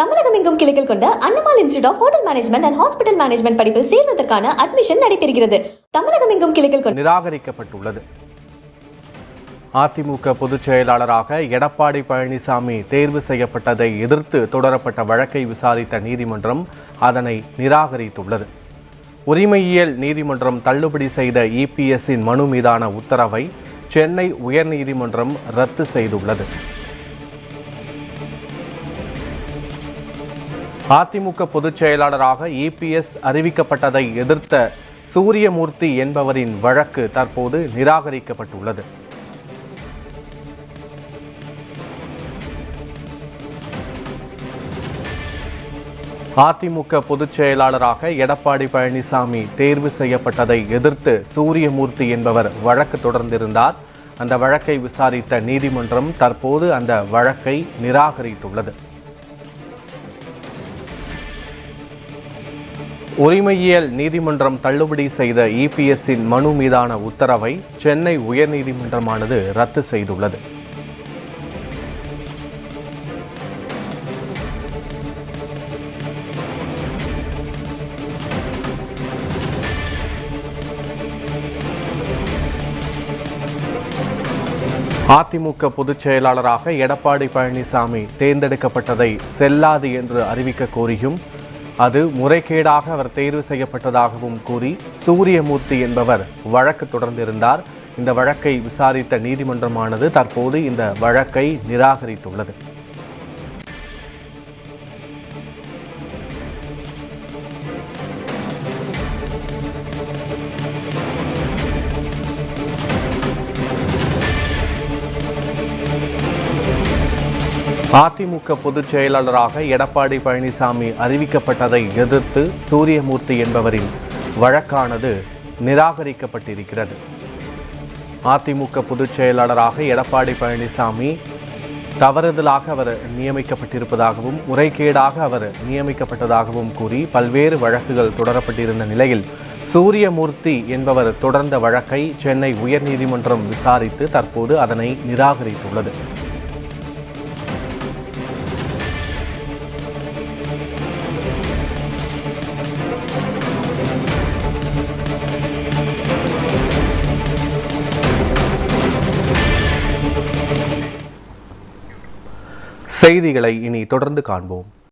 தமிழகம் எங்கும் கிளைகள் கொண்ட Annamalai institute of hotel management and hospital management படிப்பில் சேர்வதற்கான அட்மிஷன் நடைபெறுகிறது. தமிழகம் எங்கும் கிளைகள் கொண்டு நிராகரிக்கப்பட்டுள்ளது. அதிமுக பொதுச் செயலாளராக எடப்பாடி பழனிசாமி தேர்வு செய்யப்பட்டதை எதிர்த்து தொடரப்பட்ட வழக்கை விசாரித்த நீதிமன்றம் அதனை நிராகரித்துள்ளது. உரிமையியல் நீதிமன்றம் தள்ளுபடி செய்த இபிஎஸ்ஸின் மனு மீதான உத்தரவை சென்னை உயர்நீதிமன்றம் ரத்து செய்துள்ளது. அதிமுக பொதுச் செயலாளராக இபிஎஸ் அறிவிக்கப்பட்டதை எதிர்த்த சூரியமூர்த்தி என்பவரின் வழக்கு தற்போது நிராகரிக்கப்பட்டுள்ளது. அதிமுக பொதுச் செயலாளராக எடப்பாடி பழனிசாமி தேர்வு செய்யப்பட்டதை எதிர்த்து சூரியமூர்த்தி என்பவர் வழக்கு தொடர்ந்திருந்தார். அந்த வழக்கை விசாரித்த நீதிமன்றம் தற்போது அந்த வழக்கை நிராகரித்துள்ளது. உரிமையியல் நீதிமன்றம் தள்ளுபடி செய்த இபிஎஸ்ஸின் மனு மீதான உத்தரவை சென்னை உயர்நீதிமன்றமானது ரத்து செய்துள்ளது. அதிமுக பொதுச் செயலாளராக எடப்பாடி பழனிசாமி தேர்ந்தெடுக்கப்பட்டதை செல்லாது என்று அறிவிக்க கோரியும் அது முறைகேடாக அவர் தேர்வு செய்யப்பட்டதாகவும் கூறி சூரியமூர்த்தி என்பவர் வழக்கு தொடர்ந்திருந்தார். இந்த வழக்கை விசாரித்த நீதிமன்றமானது தற்போது இந்த வழக்கை நிராகரித்துள்ளது. அதிமுக பொதுச் செயலாளராக எடப்பாடி பழனிசாமி அறிவிக்கப்பட்டதை எதிர்த்து சூரியமூர்த்தி என்பவரின் வழக்கானது நிராகரிக்கப்பட்டிருக்கிறது. அதிமுக பொதுச் செயலாளராக எடப்பாடி பழனிசாமி தவறுதலாக அவர் நியமிக்கப்பட்டிருப்பதாகவும் முறைகேடாக அவர் நியமிக்கப்பட்டதாகவும் கூறி பல்வேறு வழக்குகள் தொடரப்பட்டிருந்த நிலையில் சூரியமூர்த்தி என்பவர் தொடர்ந்த வழக்கை சென்னை உயர்நீதிமன்றம் விசாரித்து தற்போது அதனை நிராகரித்துள்ளது. செய்திகளை இனி தொடர்ந்து காண்போம்.